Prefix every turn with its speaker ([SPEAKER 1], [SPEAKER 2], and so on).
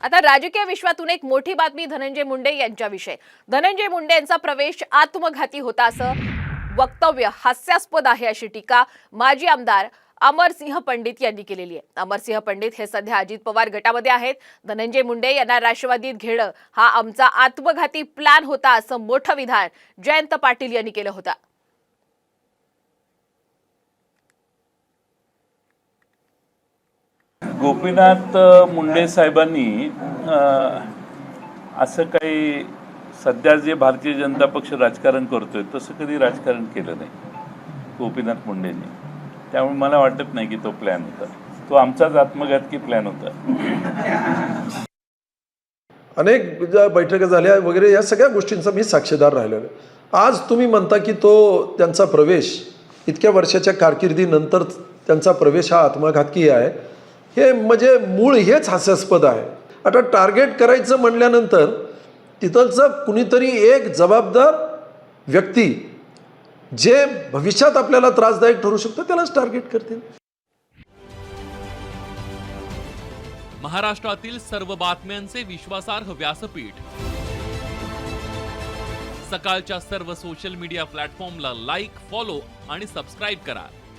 [SPEAKER 1] आता राजकीय विश्वातून एक मोठी बातमी धनंजय मुंडे यांच्याविषयी. धनंजय मुंडे यांचा प्रवेश आत्मघाती होता असं वक्तव्य हास्यास्पद आहे अशी टीका माजी आमदार अमरसिंह पंडित यांनी केलेली आहे. अमरसिंह पंडित हे सध्या अजित पवार गटामध्ये आहेत. धनंजय मुंडे यांना राष्ट्रवादीत घेणं हा आमचा आत्मघाती प्लॅन होता असं मोठं विधान जयंत पाटील यांनी केलं होतं.
[SPEAKER 2] गोपीनाथ मुंडे साहेबांनी असं काही सध्या जे भारतीय जनता पक्ष राजकारण करतोय तसं कधी राजकारण केलं नाही गोपीनाथ मुंडेंनी. त्यामुळे मला वाटत नाही की तो प्लॅन होता. तो आमचाच आत्मघातकी प्लॅन होता.
[SPEAKER 3] अनेक ज्या बैठका झाल्या वगैरे या सगळ्या गोष्टींचा मी साक्षीदार राहिलेलो आज तुम्ही म्हणता की तो त्यांचा प्रवेश इतक्या वर्षाच्या कारकिर्दीनंतर त्यांचा प्रवेश हा आत्मघातकी आहे. हे म्हणजे मूळ हेच हास्यास्पद आहे. आता टार्गेट करायचं म्हणल्यानंतर तिथलचं कुणीतरी एक जबाबदार व्यक्ती जे भविष्यात आपल्याला त्रासदायक ठरू शकतं त्यालाच टार्गेट करतील.
[SPEAKER 4] महाराष्ट्रातील सर्व बातम्यांचे विश्वासार्ह व्यासपीठ. सकाळच्या सर्व सोशल मीडिया प्लॅटफॉर्मला लाईक फॉलो आणि सबस्क्राईब करा.